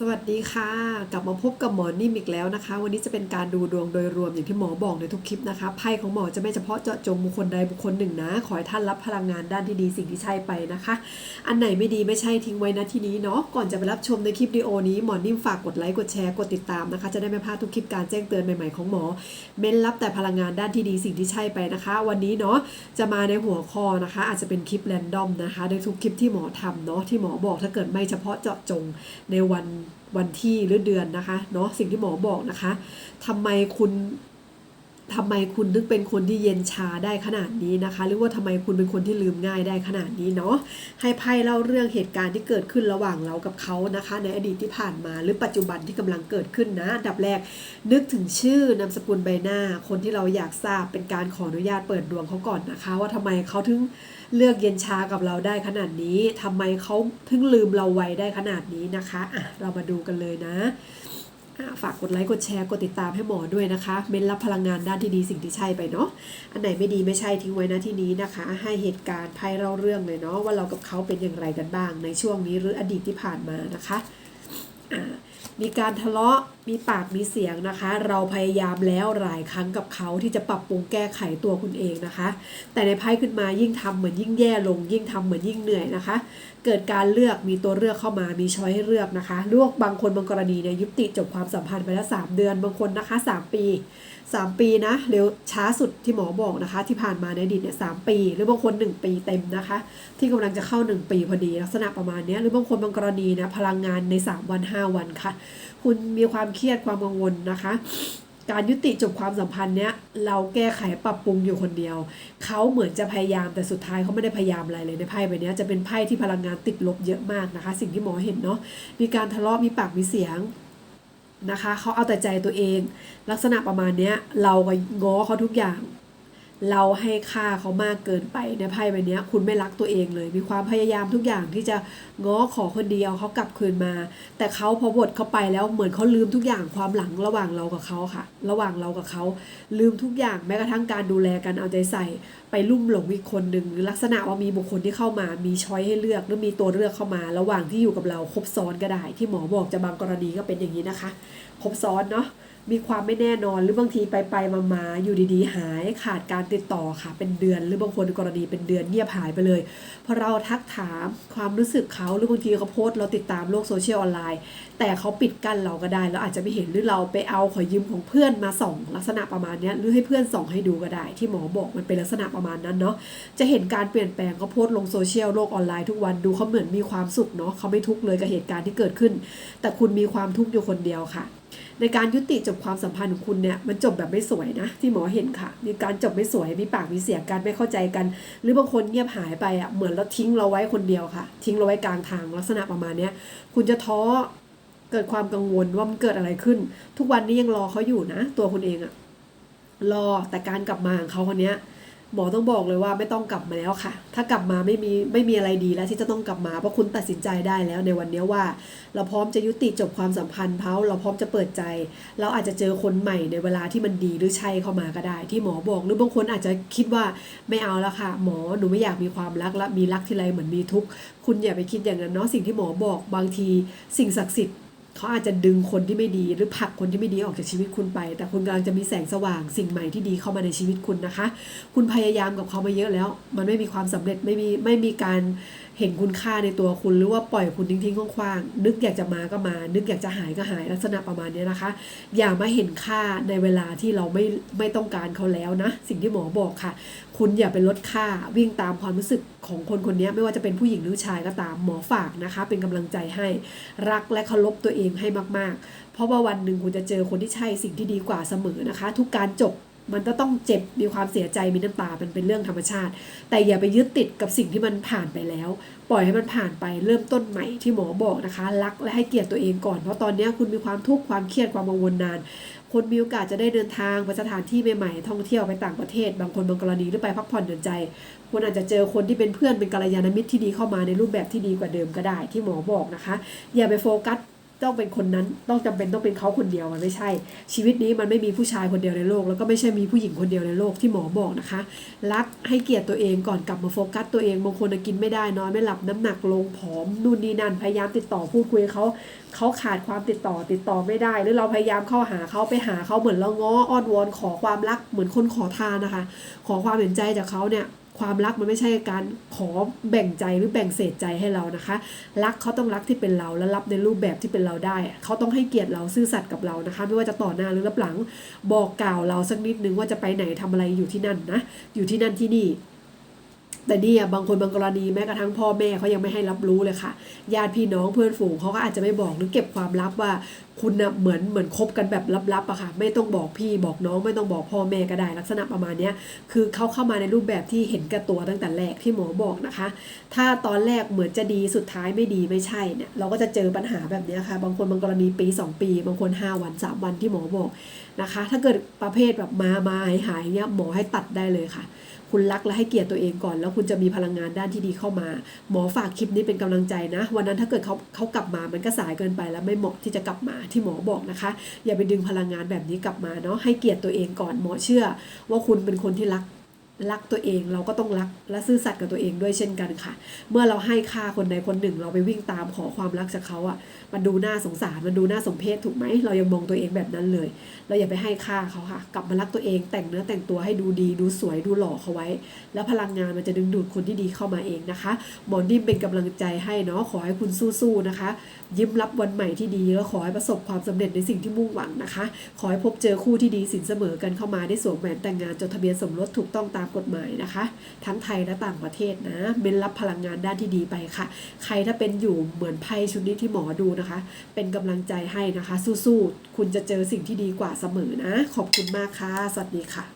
สวัสดีค่ะ กลับมาพบกับหมอนิ่มอีกแล้วนะคะ วันนี้จะเป็นการดูดวงโดยรวมอย่างที่หมอบอกในทุกคลิปนะคะไพ่ของหมอจะไม่เฉพาะเจาะจงบุคคลใดบุคคลหนึ่งนะ ขอให้ท่านรับพลังงานด้านที่ดีสิ่งที่ใช่ไปนะคะ อันไหนไม่ดีไม่ใช่ทิ้งไว้นะที่นี้เนาะก่อนจะไปรับชมในคลิปวิดีโอนี้หมอนิ่มฝากกดไลค์กดแชร์กดติดตามนะคะ จะได้ไม่พลาดทุกคลิปการแจ้งเตือนใหม่ๆของหมอเม้นรับแต่พลังงานด้านที่ดีสิ่งที่ใช่ไปนะคะ วันนี้เนาะจะมาในหัวข้อนะคะ อาจจะเป็นคลิปแรนดอมนะคะในทุกคลิปที่หมอทำเนาะที่หมอบอกถ้าเกิดไม่เฉพาะเจาะจงในวัน วันที่หรือเดือนนะคะเนาะสิ่งที่หมอบอกนะคะทำไมคุณ ทำไมคุณนึกเป็นคนที่เย็นชาได้ขนาดนี้นะคะ หรือว่าทำไมคุณเป็นคนที่ลืมง่ายได้ขนาดนี้เนาะให้ไพ่เล่าเรื่องเหตุการณ์ที่เกิดขึ้นระหว่างเรากับเขานะคะ ในอดีตที่ผ่านมาหรือปัจจุบันที่กำลังเกิดขึ้นนะอันดับแรก นึกถึงชื่อนามสกุลใบหน้า คนที่เราอยากทราบเป็นการขออนุญาตเปิดดวงเขาก่อนนะคะ ว่าทำไมเขาถึงเลือกเย็นชากับเราได้ขนาดนี้ทำไมเขาถึงลืมเราไวได้ขนาดนี้นะคะอะเรามาดูกันเลยนะ ฝากกดไลค์กดแชร์กดติดตามให้หมอด้วยนะคะเม้นรับพลังงานด้านที่ดีสิ่งที่ใช่ไปเนาะอันไหนไม่ดีไม่ใช่ทิ้งไว้นะที่นี้นะคะ ให้เหตุการณ์ภัยเล่าเรื่องเลยเนาะว่าเรากับเขาเป็นอย่างไรกันบ้าง ในช่วงนี้หรืออดีตที่ผ่านมานะคะมีการทะเลาะ มีปากมีเสียงนะคะ เราพยายามแล้วหลายครั้งกับเขาที่จะปรับปรุงแก้ไขตัวคุณเองนะคะ แต่ในไพ่ขึ้นมายิ่งทำเหมือนยิ่งแย่ลง ยิ่งทำเหมือนยิ่งเหนื่อยนะคะ เกิดการเลือกมีตัวเลือกเข้ามามีช้อยให้เลือกนะคะลวกบางคนบางกรณีเนี่ยยุติจบความสัมพันธ์ไปแล้ว3เดือนบางคนนะคะ 3 ปี 3 ปีนะเร็วช้าสุดที่หมอบอกนะคะ ที่ผ่านมาในอดีตเนี่ยสปี หรือบางคน 1 ปีเต็มนะคะ ที่กำลังจะเข้า 1 ปีพอดีลักษณะประมาณเนี้ยหรือบางคนบางกรณีนะพลังงานใน 3 วัน 5 วันค่ะ คุณมีความเครียดความกังวลนะคะ การยุติจบความสัมพันธ์เนี้ยเราแก้ไขปรับปรุงอยู่คนเดียว เขาเหมือนจะพยายามแต่สุดท้ายเขาไม่ได้พยายามอะไรเลยในไพ่ใบนี้จะเป็นไพ่ที่พลังงานติดลบเยอะมากนะคะ สิ่งที่หมอเห็นเนาะมีการทะเลาะมีปากมีเสียงนะคะเขาเอาแต่ใจตัวเอง ลักษณะประมาณเนี้ยเราก็ง้อเขาทุกอย่าง เราให้ค่าเขามากเกินไปในไพ่ใบนี้คุณไม่รักตัวเองเลย มีความพยายามทุกอย่างที่จะง้อขอคนเดียวเขากลับคืนมา แต่เขาพอบทเขาไปแล้วเหมือนเขาลืมทุกอย่างความหลังระหว่างเรากับเขาค่ะ ระหว่างเรากับเขาลืมทุกอย่างแม้กระทั่งการดูแลกันเอาใจใส่ ไปลุ่มหลงอีกคนหนึ่งหรือลักษณะว่ามีบุคคลที่เข้ามา มีช้อยให้เลือกหรือมีตัวเลือกเข้ามา ระหว่างที่อยู่กับเราครบซ้อนก็ได้ ที่หมอบอกจะบางกรณีก็เป็นอย่างนี้นะคะครบซ้อนเนาะ มีความไม่แน่นอนหรือบางทีไปไปมามาอยู่ดีๆ หายขาดการติดต่อค่ะ เป็นเดือนหรือบางคนกรณีเป็นเดือนเงียบหายไปเลยพอเราทักถามความรู้สึกเขาหรือบางทีเขาโพสต์เราติดตามโลกโซเชียลออนไลน์ แต่เขาปิดกั้นเราก็ได้เราอาจจะไม่เห็นหรือเราไปเอาขอยืมของเพื่อนมาส่องลักษณะประมาณนี้หรือให้เพื่อนส่องให้ดูก็ได้ ที่หมอบอกมันเป็นลักษณะประมาณนั้นเนาะจะเห็นการเปลี่ยนแปลงเขาโพสต์ลงโซเชียลโลกออนไลน์ทุกวันดูเขาเหมือนมีความสุขเนาะเขาไม่ทุกข์เลยกับเหตุการณ์ที่เกิดขึ้น แต่คุณมีความทุกข์อยู่คนเดียวค่ะ ในการยุติจบความสัมพันธ์ของคุณเนี่ยมันจบแบบไม่สวยนะ ที่หมอเห็นค่ะ มีการจบไม่สวยมีปากมีเสียงกันไม่เข้าใจกัน หรือบางคนเงียบหายไปอะเหมือนเราทิ้งเราไว้คนเดียวค่ะ ทิ้งเราไว้กลางทางลักษณะประมาณเนี้ยคุณจะท้อเกิดความกังวลว่ามันเกิดอะไรขึ้น ทุกวันนี้ยังรอเขาอยู่นะ ตัวคุณเองอะรอแต่การกลับมาของเขาคนเนี้ย หมอต้องบอกเลยว่าไม่ต้องกลับมาแล้วค่ะ ถ้ากลับมาไม่มีไม่มีอะไรดีแล้วที่จะต้องกลับมา เพราะคุณตัดสินใจได้แล้วในวันนี้ว่า เราพร้อมจะยุติจบความสัมพันธ์เขาเราพร้อมจะเปิดใจ เราอาจจะเจอคนใหม่ในเวลาที่มันดีหรือใช่เข้ามาก็ได้ ที่หมอบอก หรือบางคนอาจจะคิดว่าไม่เอาแล้วค่ะ หมอหนูไม่อยากมีความรักและมีรักที่ไรเหมือนมีทุกข์คุณอย่าไปคิดอย่างนั้นเนาะสิ่งที่หมอบอกบางที สิ่งศักดิ์สิทธิ์ เขาอาจจะดึงคนที่ไม่ดีหรือผลักคนที่ไม่ดีออกจากชีวิตคุณไป แต่คุณกำลังจะมีแสงสว่างสิ่งใหม่ที่ดีเข้ามาในชีวิตคุณนะคะ คุณพยายามกับเขามาเยอะแล้ว มันไม่มีความสำเร็จไม่มีไม่มีการ เห็นคุณค่าในตัวคุณหรือว่าปล่อยคุณทิ้งๆคว่างๆนึกอยากจะมาก็มา นึกอยากจะหายก็หายลักษณะประมาณนี้นะคะ อย่ามาเห็นค่าในเวลาที่เราไม่ไม่ต้องการเขาแล้วนะ สิ่งที่หมอบอกค่ะ คุณอย่าไปลดค่าวิ่งตามความรู้สึกของคนคนนี้ไม่ว่าจะเป็นผู้หญิงหรือชายก็ตามหมอฝากนะคะ เป็นกำลังใจให้รักและเคารพตัวเองให้มากๆ เพราะว่าวันหนึ่งคุณจะเจอคนที่ใช่สิ่งที่ดีกว่าเสมอนะคะ ทุกการจบ มันก็ต้องเจ็บมีความเสียใจมีน้ำตามันเป็นเรื่องธรรมชาติ แต่อย่าไปยึดติดกับสิ่งที่มันผ่านไปแล้ว ปล่อยให้มันผ่านไปเริ่มต้นใหม่ที่หมอบอกนะคะ รักและให้เกียรติตัวเองก่อน เพราะตอนนี้คุณมีความทุกข์ความเครียดความกังวลนาน คนมีโอกาสจะได้เดินทางไปสถานที่ใหม่ๆท่องเที่ยวไปต่างประเทศ บางคนบางกรณีหรือไปพักผ่อนหย่อนใจคุณอาจจะเจอคนที่เป็นเพื่อนเป็นกัลยาณมิตรที่ดีเข้ามาในรูปแบบที่ดีกว่าเดิมก็ได้ ที่หมอบอกนะคะ อย่าไปโฟกัส ต้องเป็นคนนั้นต้องจำเป็นต้องเป็นเขาคนเดียวมันไม่ใช่ ชีวิตนี้มันไม่มีผู้ชายคนเดียวในโลก แล้วก็ไม่ใช่มีผู้หญิงคนเดียวในโลกที่หมอบอกนะคะ รักให้เกียรติตัวเองก่อนกลับมาโฟกัสตัวเองบางคนกินไม่ได้นอนไม่หลับน้ำหนักลงผอมนู่นนี่นั่นพยายามติดต่อพูดคุยเขาเขาขาดความติดต่อติดต่อไม่ได้ หรือเราพยายามเข้าหาเขาไปหาเขาเหมือนเราง้ออ้อนวอนขอความรักเหมือนคนขอทานนะคะ ขอความเห็นใจจากเขาเนี่ย ความรักมันไม่ใช่การขอแบ่งใจหรือแบ่งเศษใจให้เรานะคะ รักเขาต้องรักที่เป็นเราและรับในรูปแบบที่เป็นเราได้ เขาต้องให้เกียรติเราซื่อสัตย์กับเรานะคะ ไม่ว่าจะต่อหน้าหรือรับหลัง บอกกล่าวเราสักนิดนึงว่าจะไปไหนทำอะไรอยู่ที่นั่นนะ อยู่ที่นั่นที่นี่ แต่เนี่ยบางคนบางกรณีแม้กระทั่งพ่อแม่เขายังไม่ให้รับรู้เลยค่ะญาติพี่น้องเพื่อนฝูงเขาก็อาจจะไม่บอกหรือเก็บความลับว่าคุณนะเหมือนเหมือนคบกันแบบลับๆอะค่ะ ไม่ต้องบอกพี่บอกน้อง ไม่ต้องบอกพ่อแม่ก็ได้ ลักษณะประมาณเนี้ยคือเขาเข้ามาในรูปแบบที่เห็นแก่ตัวตั้งแต่แรกที่หมอบอกนะคะ ถ้าตอนแรกเหมือนจะดีสุดท้ายไม่ดีไม่ใช่เนี่ยเราก็จะเจอปัญหาแบบนี้ค่ะ บางคนบางกรณีปี 2 ปี บางคน 5 วัน 3 วันที่หมอบอกนะคะ ถ้าเกิดประเภทแบบมามาหายหายเนี้ยหมอให้ตัดได้เลยค่ะ คุณรักและให้เกียรติตัวเองก่อนแล้วคุณจะมีพลังงานด้านที่ดีเข้ามา หมอฝากคลิปนี้เป็นกำลังใจนะ วันนั้นถ้าเกิดเขาเขากลับมามันก็สายเกินไปแล้วไม่เหมาะที่จะกลับมาที่หมอบอกนะคะ อย่าไปดึงพลังงานแบบนี้กลับมาเนาะให้เกียรติตัวเองก่อนหมอเชื่อ ว่าคุณเป็นคนที่รัก รักตัวเองเราก็ต้องรักและซื่อสัตย์กับตัวเองด้วยเช่นกันค่ะ เมื่อเราให้ค่าคนใดคนหนึ่ง เราไปวิ่งตามขอความรักจากเขาอะ่ะมันดูน่าสงสารมันดูน่าสมเพชถูกไหมเรายังมองตัวเองแบบนั้นเลย เราอย่าไปให้ค่าเขาค่ะ กลับมารักตัวเองแต่งเนื้อแต่งตัวให้ดูดีดูสวยดูหล่อเขาไว้ แล้วพลังงานมันจะดึงดูดคนที่ดีเข้ามาเองนะคะหมอนิ่มเป็นกำลังใจให้เนาะขอให้คุณสู้ๆนะคะ ยิ้มรับวันใหม่ที่ดีแล้วขอให้ประสบความสำเร็จในสิ่งที่มุ่งหวังนะคะ ขอให้พบเจอคู่ที่ดีสินเสมอกันเข้ามาได้สวมแหวนแต่งงานจดทะเบียนสมรสถูกต้องตามามกฎหมายนะคะ ทั้งไทยและต่างประเทศนะเบนรับพลังงานด้านที่ดีไปค่ะ ใครถ้าเป็นอยู่เหมือนไพ่ชุดนี้ที่หมอดูนะคะ เป็นกำลังใจให้นะคะ สู้ๆคุณจะเจอสิ่งที่ดีกว่าเสมอนะ ขอบคุณมากค่ะ สวัสดีค่ะ